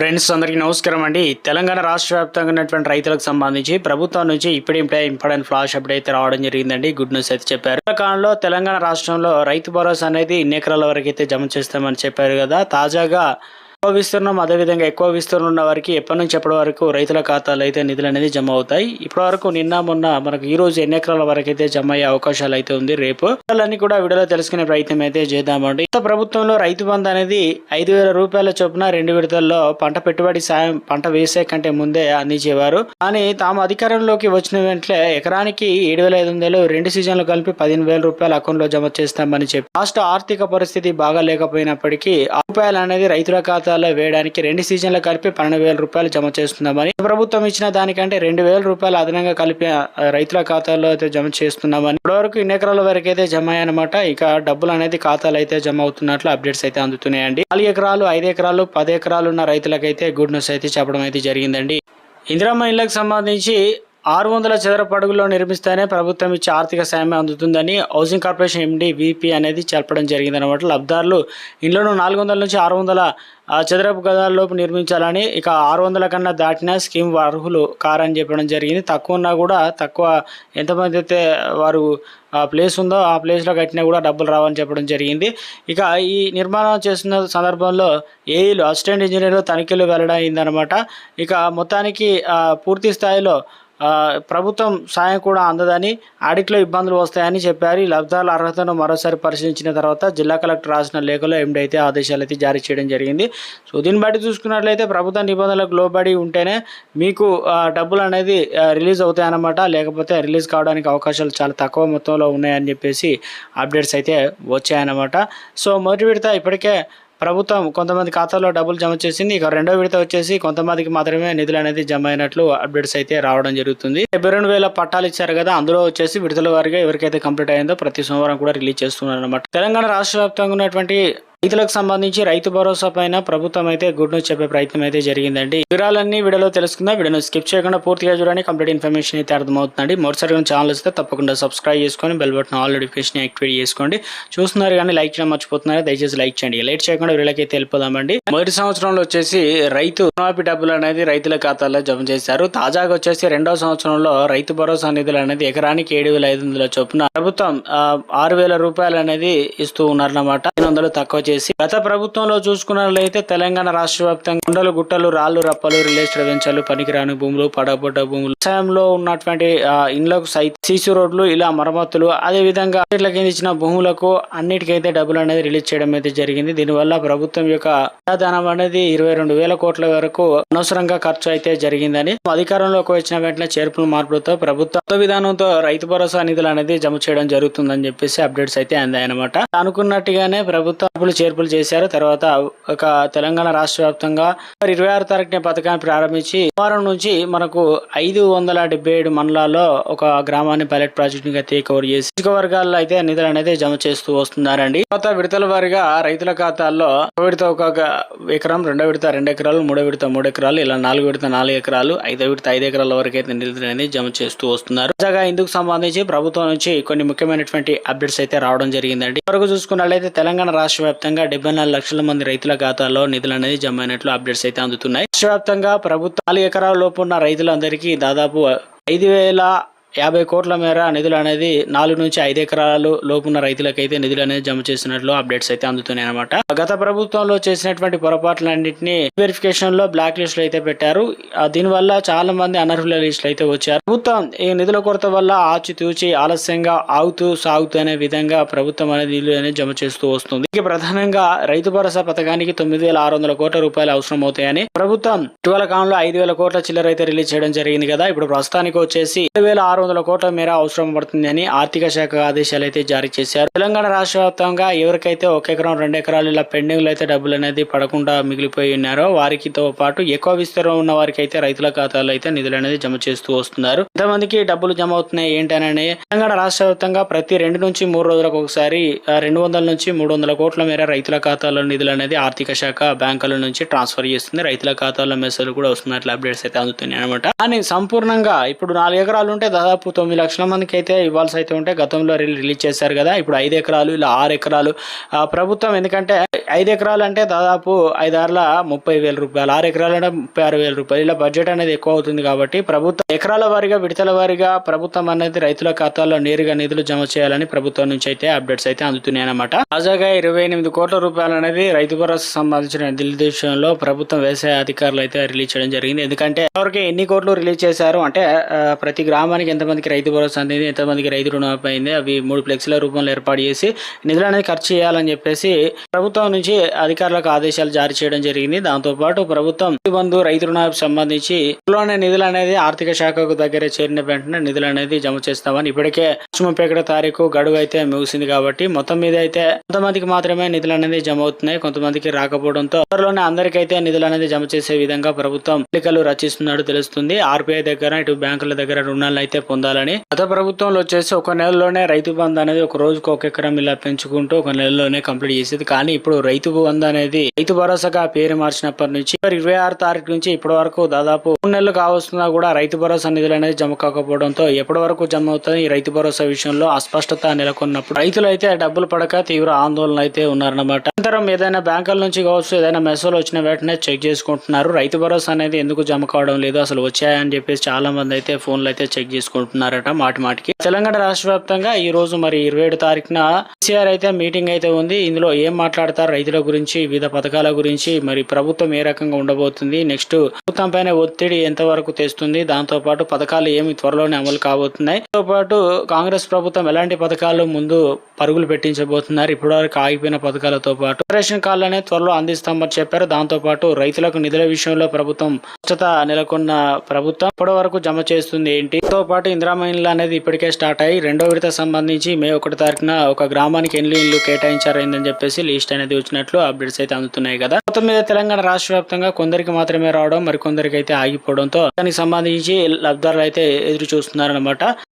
Friends అందరికీ నమస్కారం అండి. తెలంగాణ రాష్ట్ర వ్యాప్తంగా ఉన్నటువంటి రైతులకు సంబంధించి ప్రభుత్వం నుంచి ఇప్పుడే ఇంపార్టెంట్ ఫ్లాష్ అప్డేట్ అయితే రావడం జరిగిందండి. గుడ్ న్యూస్ అయితే చెప్పారు. ఈ కాలంలో తెలంగాణ రాష్ట్రంలో రైతు భరోసా అనేది ఎన్ని ఎకరాల వరకు అయితే జమ చేస్తామని చెప్పారు కదా. తాజాగా ఎక్కువ విస్తీర్ణం అదేవిధంగా ఎక్కువ విస్తీర్ణం ఉన్న వారికి ఎప్పటి నుంచి ఎప్పటి వరకు రైతుల ఖాతాలు అయితే నిధులు అనేది జమ అవుతాయి. ఇప్పటి వరకు నిన్న మొన్న మనకు ఈ రోజు ఎన్ని ఎకరాల వరకు అయితే జమ అయ్యే అవకాశాలు అయితే ఉంది రేపు? వాళ్ళని కూడా వీడియోలో తెలుసుకునే ప్రయత్నం అయితే చేద్దామండి. గత ప్రభుత్వంలో రైతు బంధు అనేది ఐదు వేల రూపాయల చొప్పున రెండు విడతల్లో పంట పెట్టుబడి సాయం పంట వేసే కంటే ముందే అందించేవారు. కానీ తాము అధికారంలోకి వచ్చిన వెంటనే ఎకరానికి ఏడు వేల ఐదు వందలు రెండు సీజన్లు కలిపి పదిహేను వేల రూపాయల అకౌంట్లో జమ చేస్తామని చెప్పి రాష్ట్ర ఆర్థిక పరిస్థితి బాగా లేకపోయినప్పటికీ రూపాయలు అనేది రైతుల ఖాతా ఖాతాల్లో వేయడానికి రెండు సీజన్లు కలిపి పన్నెండు వేల రూపాయలు జమ చేస్తున్నామని. ప్రభుత్వం ఇచ్చిన దానికంటే రెండు వేల రూపాయలు అదనంగా కలిపి రైతుల ఖాతాలో అయితే జమ చేస్తున్నామని. ఇప్పటివరకు ఇన్ని ఎకరాల వరకు అయితే జమ అయ్యాయన్నమాట. ఇక డబ్బులు అనేది ఖాతాలో అయితే జమ అవుతున్నట్లు అప్డేట్స్ అయితే అందుతున్నాయండి. నాలుగు ఎకరాలు ఐదు ఎకరాలు పది ఎకరాలు ఉన్న రైతులకైతే గుడ్ న్యూస్ అయితే చెప్పడం అయితే జరిగిందండి. ఇందిరామ్మ ఇళ్ళకు సంబంధించి ఆరు వందల చదరపు అడుగులో నిర్మిస్తేనే ప్రభుత్వం ఇచ్చే ఆర్థిక సాయం అందుతుందని హౌసింగ్ కార్పొరేషన్ ఎండి విపి అనేది చెప్పడం జరిగింది అనమాట లబ్ధారులు ఇండ్లను నాలుగు వందల నుంచి ఆరు వందల చదరపు గదాలలోపు నిర్మించాలని ఇక ఆరు వందల కన్నా దాటిన స్కీమ్ అర్హులు కారని చెప్పడం జరిగింది. తక్కువ ఉన్నా కూడా తక్కువ ఎంతమంది అయితే వారు ప్లేస్ ఉందో ఆ ప్లేస్లో కట్టినా కూడా డబ్బులు రావని చెప్పడం జరిగింది. ఇక ఈ నిర్మాణం చేస్తున్న సందర్భంలో ఏఈలు అసిస్టెంట్ ఇంజనీర్లు తనిఖీలు వెళ్ళడం అయిందనమాట ఇక మొత్తానికి పూర్తి స్థాయిలో ప్రభుత్వం సాయం కూడా అందదని ఆడిట్లో ఇబ్బందులు వస్తాయని చెప్పారు. ఈ లబ్ధాల అర్హతను మరోసారి పరిశీలించిన తర్వాత జిల్లా కలెక్టర్ రాసిన లేఖలో ఎండి అయితే ఆదేశాలు అయితే జారీ చేయడం జరిగింది. సో దీన్ని బట్టి చూసుకున్నట్లయితే ప్రభుత్వ నిబంధనలకు లోబడి ఉంటేనే మీకు డబ్బులు అనేది రిలీజ్ అవుతాయన్నమాట. లేకపోతే రిలీజ్ కావడానికి అవకాశాలు చాలా తక్కువ మొత్తంలో ఉన్నాయని చెప్పేసి అప్డేట్స్ అయితే వచ్చాయన్నమాట. సో మొదటి విడత ఇప్పటికే ప్రభుత్వం కొంతమంది ఖాతాలో డబ్బులు జమ చేసింది. ఇక రెండో విడత వచ్చేసి కొంతమందికి మాత్రమే నిధులు అనేది జమ అయినట్లు అప్డేట్స్ అయితే రావడం జరుగుతుంది. డెబ్బై రెండు వేల పట్టాలు ఇచ్చారు కదా అందులో వచ్చేసి విడుదల వారిగా ఎవరికైతే కంప్లీట్ అయిందో ప్రతి సోమవారం కూడా రిలీజ్ చేస్తున్నారు అనమాట తెలంగాణ రాష్ట్ర వ్యాప్తంగా ఉన్నటువంటి రైతులకు సంబంధించి రైతు భరోసా పైన ప్రభుత్వం అయితే గుడ్ న్యూస్ చెప్పే ప్రయత్నం అయితే జరిగిందండి. వివరాలన్నీ వీడియోలో తెలుసుకుందాం. వీడియోను స్కిప్ చేయకుండా పూర్తిగా చూడండి. కంప్లీట్ ఇన్ఫర్మేషన్ అయితే అర్థమవుతుందండి. మొదటిసారి ఛానల్ వస్తే తప్పకుండా సబ్స్క్రైబ్ చేసుకొని bell button all notification activate చేసుకోండి. చూస్తున్నారు కానీ లైక్ చేయడం మర్చిపోతున్నారు. దయచేసి లైక్ చేయండి. లైట్ చేయకుండా వీళ్ళకి అయితే వెళ్ళిపోదామండి. మొదటి సంవత్సరంలో వచ్చేసి రైతు రుణమాఫీ డబ్బులు అనేది రైతుల ఖాతాలో జమ చేశారు. తాజాగా వచ్చేసి రెండవ సంవత్సరంలో రైతు భరోసా నిధులు అనేది ఎకరానికి ఏడు వేల ఐదు వందల చొప్పున ప్రభుత్వం ఆ, ఆరు వేల రూపాయలు అనేది ఇస్తూ ఉన్నారన్నమాట. వందలు తక్కువ చేసి గత ప్రభుత్వంలో చూసుకున్నట్లయితే తెలంగాణ రాష్ట్ర వ్యాప్తంగా కొండలు గుట్టలు రాళ్ళు రప్పలు రిలేటెడ్ వెంచర్లు పనికిరాని భూములు పడబడ్డ భూములు వ్యవసాయంలో ఉన్నటువంటి ఇండ్లకు సైతం సీసీ రోడ్లు ఇలా మరమ్మతులు అదే విధంగా కింద ఇచ్చిన భూములకు అన్నిటికైతే డబ్బులు అనేది రిలీజ్ చేయడం అయితే జరిగింది. దీనివల్ల ప్రభుత్వం యొక్క ధనం అనేది ఇరవై రెండు వేల కోట్ల వరకు అనవసరంగా ఖర్చు అయితే జరిగిందని అధికారంలోకి వచ్చిన వెంటనే చేర్పులు మార్పులతో ప్రభుత్వ కొత్త విధానంతో రైతు భరోసా నిధులు అనేది జమ చేయడం జరుగుతుందని చెప్పేసి అప్డేట్స్ అయితే అందాయన్నమాట. అనుకున్నట్టుగానే ప్రభుత్వం మార్పులు చేర్పులు చేశారు. తర్వాత ఒక తెలంగాణ రాష్ట్ర వ్యాప్తంగా ఇరవై ఆరు తారీఖున పథకాన్ని ప్రారంభించి వారం నుంచి మనకు ఐదు వందల డెబ్బై ఏడు మండలాల్లో ఒక గ్రామాన్ని పైలట్ ప్రాజెక్టుగా టేక్ ఓవర్ చేసి వర్గాల్లో అయితే నిధులు అనేది జమ చేస్తూ వస్తున్నారండి. తర్వాత విడతల వారిగా రైతుల ఖాతాల్లో ఒక విడత ఒక ఎకరం రెండో విడత రెండు ఎకరాలు మూడో విడత మూడు ఎకరాలు ఇలా నాలుగు విడత నాలుగు ఎకరాలు ఐదో విడత ఐదు ఎకరాల వరకు అయితే నిధులు అనేది జమ చేస్తూ వస్తున్నారు. తాజాగా ఇందుకు సంబంధించి ప్రభుత్వం నుంచి కొన్ని ముఖ్యమైనటువంటి అప్డేట్స్ అయితే రావడం జరిగిందండి. వరకు చూసుకున్నట్లయితే తెలంగాణ రాష్ట్ర వ్యాప్తంగా డెబ్బై నాలుగు లక్షల మంది రైతుల ఖాతాల్లో నిధులు అనేది జమ అయినట్లు అప్డేట్స్ అయితే అందుతున్నాయి. రాష్ట్ర వ్యాప్తంగా ప్రభుత్వం నాలుగు ఎకరాల లోపు ఉన్న రైతులందరికీ దాదాపు ఐదు వేల యాభై కోట్ల మేర నిధులు అనేది నాలుగు నుంచి ఐదు ఎకరాలు లోపున్న రైతులకైతే నిధులు అనేది జమ చేసినట్లు అప్డేట్స్ అయితే అందుతున్నాయి అనమాట గత ప్రభుత్వంలో చేసినటువంటి పొరపాట్లన్నింటినీ వెరిఫికేషన్లో బ్లాక్ లిస్ట్ అయితే పెట్టారు. దీనివల్ల చాలా మంది అనర్హుల లిస్టులు అయితే వచ్చారు. ప్రభుత్వం ఈ నిధుల కొరత వల్ల ఆచితూచి ఆలస్యంగా ఆగుతూ సాగుతూ అనే విధంగా ప్రభుత్వం అనేది నిధులు అనేది జమ చేస్తూ వస్తుంది. ఇక ప్రధానంగా రైతు భరోసా పథకానికి తొమ్మిది వేల ఆరు వందల కోట్ల రూపాయలు అవసరం అవుతాయని ప్రభుత్వం ఇటీవల కాలంలో ఐదు వేల కోట్ల చిల్లర అయితే రిలీజ్ చేయడం జరిగింది కదా. ఇప్పుడు ప్రస్తుతానికి వచ్చేసి ఏడు వేల ఆరు వందల కోట్ల మేర అవసరం పడుతుందని ఆర్థిక శాఖ ఆదేశాలు అయితే జారీ చేశారు. తెలంగాణ రాష్ట్ర వ్యాప్తంగా ఎవరికైతే ఒక ఎకరం రెండు ఎకరాలు ఇలా పెండింగ్ అయితే డబ్బులు అనేది పడకుండా మిగిలిపోయి ఉన్నారో వారికితో పాటు ఎక్కువ విస్తీర్ణం ఉన్న వారికి అయితే రైతుల ఖాతాలో అయితే నిధులు అనేది జమ చేస్తూ వస్తున్నారు. కొంతమందికి డబ్బులు జమ అవుతున్నాయి ఏంటనని తెలంగాణ రాష్ట్ర వ్యాప్తంగా ప్రతి రెండు నుంచి మూడు రోజులకు ఒకసారి రెండు వందల నుంచి మూడు వందల కోట్ల మేర రైతుల ఖాతాలో నిధులు అనేది ఆర్థిక శాఖ బ్యాంకుల నుంచి ట్రాన్స్ఫర్ చేస్తుంది. రైతుల ఖాతాలో మెసేజ్ కూడా వస్తున్నట్లు అప్డేట్స్ అయితే అందుతున్నాయి అనమాట కానీ సంపూర్ణంగా ఇప్పుడు నాలుగు ఎకరాలు ఉంటే దా- దాదాపు తొమ్మిది లక్షల మందికి అయితే ఇవ్వాల్సి అయితే ఉంటే గతంలో రిలీ- రిలీజ్ చేశారు కదా. ఇప్పుడు ఐదు ఎకరాలు ఇలా ఆరు ఎకరాలు. ప్రభుత్వం ఎందుకంటే ఐదు ఎకరాలు అంటే దాదాపు ఐదారుల ముప్పై వేల రూపాయలు ఆరు ఎకరాలు అంటే ముప్పై ఆరు వేల రూపాయలు. ఇలా బడ్జెట్ అనేది ఎక్కువ అవుతుంది కాబట్టి ప్రభుత్వం ఎకరాల వారీగా విడతల వారీగా ప్రభుత్వం అనేది రైతుల ఖాతాల్లో నేరుగా నిధులు జమ చేయాలని ప్రభుత్వం నుంచి అయితే అప్డేట్స్ అయితే అందుతున్నాయి అన్నమాట తాజాగా ఇరవై ఎనిమిది కోట్ల రూపాయలు అనేది రైతు భరోసా సంబంధించిన నిధుల ప్రభుత్వం వ్యవసాయ అధికారులు అయితే రిలీజ్ చేయడం జరిగింది. ఎందుకంటే ఎవరికి ఎన్ని కోట్లు రిలీజ్ చేశారు అంటే ప్రతి గ్రామానికి ఎంతమందికి రైతు భరోసా అందింది ఎంతమందికి రైతు రుణమాఫీ అయింది అవి మూడు ఫ్లెక్స్ల రూపంలో ఏర్పాటు చేసి నిధులు అనేది ఖర్చు చేయాలని చెప్పేసి ప్రభుత్వం నుంచి అధికారులకు ఆదేశాలు జారీ చేయడం జరిగింది. దాంతో పాటు ప్రభుత్వం బంధు రైతు రుణాలకు సంబంధించి లోనే నిధులు అనేది ఆర్థిక శాఖకు దగ్గర చేరిన వెంటనే నిధులు అనేది జమ చేస్తామని ఇప్పటికే ముప్పై ఒకటో తారీఖు గడువు అయితే ముగిసింది కాబట్టి మొత్తం మీద అయితే కొంతమందికి మాత్రమే నిధులు అనేది జమ అవుతున్నాయి. కొంతమందికి రాకపోవడంతో త్వరలోనే అందరికైతే నిధులు అనేది జమ చేసే విధంగా ప్రభుత్వం ఎన్నికలు రచిస్తున్నట్టు తెలుస్తుంది. ఆర్బీఐ దగ్గర ఇటు బ్యాంకుల దగ్గర రుణాలు అయితే పొందాలని. గత ప్రభుత్వంలో వచ్చేసి ఒక నెలలోనే రైతు బంధు అనేది ఒక రోజుకు ఒక ఎకరం ఇలా పెంచుకుంటూ ఒక నెలలోనే కంప్లీట్ చేసేది. కానీ ఇప్పుడు రైతు బంధు అనేది రైతు భరోసాగా పేరు మార్చినప్పటి నుంచి ఇరవై ఆరు తారీఖు నుంచి ఇప్పటి వరకు దాదాపు మూడు నెలలు కావస్తున్నా కూడా రైతు భరోసా నిధులు అనేది జమ కాకపోవడంతో ఎప్పటి వరకు జమ అవుతుంది ఈ రైతు భరోసా విషయంలో అస్పష్టత నెలకొన్నప్పుడు. రైతులు అయితే డబ్బులు పడక తీవ్ర ఆందోళన అయితే ఉన్నారన్నమాట. అనంతరం ఏదైనా బ్యాంకుల నుంచి కావచ్చు ఏదైనా మెసేజ్ వచ్చిన వెంటనే చెక్ చేసుకుంటున్నారు. రైతు భరోసా అనేది ఎందుకు జమ కావడం లేదు అసలు వచ్చాయని చెప్పేసి చాలా మంది అయితే ఫోన్లు అయితే చెక్ చేసుకుంటారు చేసుకుంటున్నారట మాటి మాటికి. తెలంగాణ రాష్ట్ర వ్యాప్తంగా ఈ రోజు మరి ఇరవై ఏడు తారీఖున కేసీఆర్ అయితే మీటింగ్ అయితే ఉంది. ఇందులో ఏం మాట్లాడతారు? రైతుల గురించి వివిధ పథకాల గురించి మరి ప్రభుత్వం ఏ రకంగా ఉండబోతుంది? నెక్స్ట్ ప్రభుత్వం పైన ఒత్తిడి ఎంత వరకు తెస్తుంది? దాంతో పాటు పథకాలు ఏమి త్వరలోనే అమలు కాబోతున్నాయి? దాంతో పాటు కాంగ్రెస్ ప్రభుత్వం ఎలాంటి పథకాలు ముందు పరుగులు పెట్టించబోతున్నారు? ఇప్పటివరకు ఆగిపోయిన పథకాలతో పాటు రేషన్ కార్డులనే త్వరలో అందిస్తామని చెప్పారు. దాంతో పాటు రైతులకు నిధుల విషయంలో ప్రభుత్వం స్వచ్ఛత నెలకొన్న ప్రభుత్వం ఇప్పటి వరకు జమ చేస్తుంది ఏంటి? తో పాటు ఇందిరామైన్లు అనేది ఇప్పటికే స్టార్ట్ అయ్యి రెండో విడత సంబంధించి మే ఒకటి తారీఖున ఒక గ్రామానికి ఎన్ని ఇల్లు కేటాయించారైందని చెప్పేసి లిస్ట్ అనేది వచ్చినట్లు అప్డేట్స్ అయితే అందుతున్నాయి కదా. మొత్తం మీద తెలంగాణ రాష్ట్ర వ్యాప్తంగా కొందరికి మాత్రమే రావడం మరికొందరికి అయితే ఆగిపోవడంతో దానికి సంబంధించి లబ్ధారులు అయితే ఎదురు చూస్తున్నారన్నమాట.